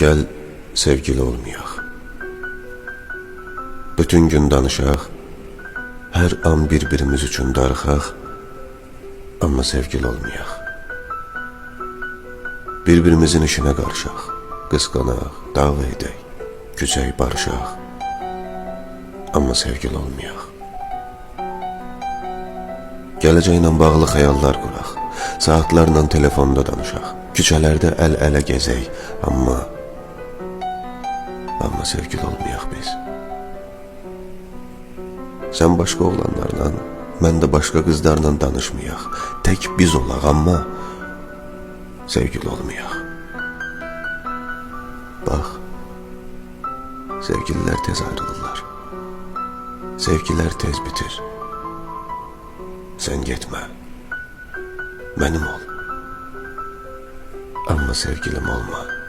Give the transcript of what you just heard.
Gel sevgili olmayaq. Bütün gün danışaq. Hər an bir-birimiz üçün darıxaq. Amma sevgili olmayaq. Bir-birimizin işinə qarışaq. Qısqanaq, dava edək. Küçək barışaq. Amma sevgili olmayaq. Gələcəklə bağlı xəyallar quraq. Saatlarla telefonda danışaq. Küçələrdə əl-ələ gəzək, amma amma sevgili olmayaq biz. Sən başqa oğlanlarla, mən də başqa qızlarla danışmayaq. Tək biz olaq, amma sevgili olmayaq. Bax, sevgililər tez ayrılırlar. Sevgilər tez bitir. Sən getmə. Mənim ol. Amma sevgilim olma.